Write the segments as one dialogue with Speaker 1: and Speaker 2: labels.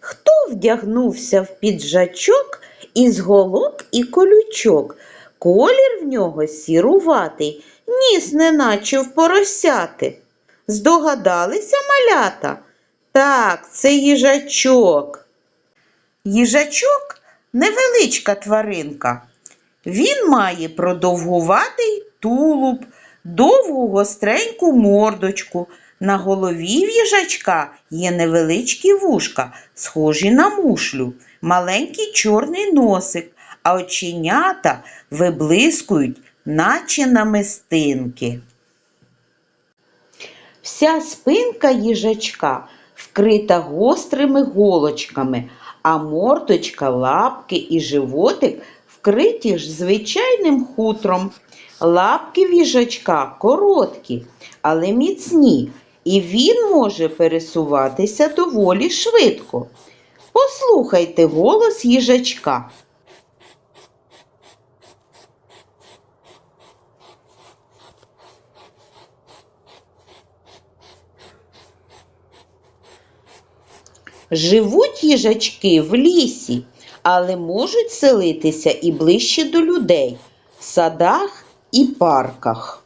Speaker 1: Хто вдягнувся в піджачок із голок і колючок? Колір в нього сіруватий, ніс неначе в поросяти. Здогадалися малята? Так, це їжачок. Їжачок невеличка тваринка. Він має продовгуватий тулуб, довгу гостреньку мордочку. На голові в їжачка є невеличкі вушка, схожі на мушлю, маленький чорний носик, а оченята виблискують, наче намистинки. Вся спинка їжачка вкрита гострими голочками, а мордочка, лапки і животик вкриті ж звичайним хутром. Лапки в короткі, але міцні, і він може пересуватися доволі швидко. Послухайте голос їжачка. Живуть їжачки в лісі, але можуть селитися і ближче до людей, в садах і парках.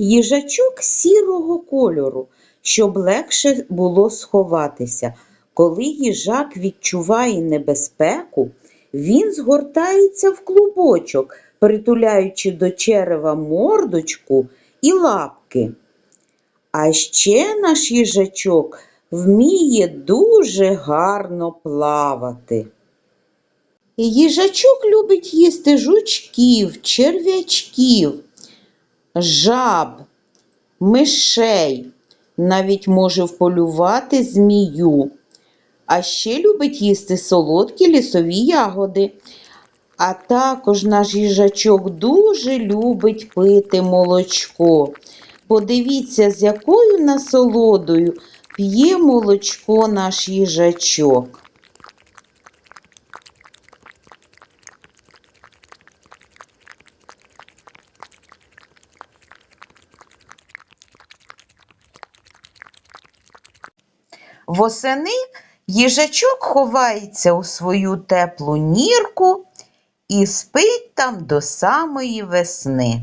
Speaker 1: Їжачок сірого кольору, щоб легше було сховатися. Коли їжак відчуває небезпеку, він згортається в клубочок, притуляючи до черева мордочку і лапки. А ще наш їжачок вміє дуже гарно плавати. Їжачок любить їсти жучків, черв'ячків, жаб, мишей, навіть може вполювати змію. А ще любить їсти солодкі лісові ягоди. А також наш їжачок дуже любить пити молочко. Подивіться, з якою насолодою п'є молочко наш їжачок. Восени їжачок ховається у свою теплу нірку і спить там до самої весни.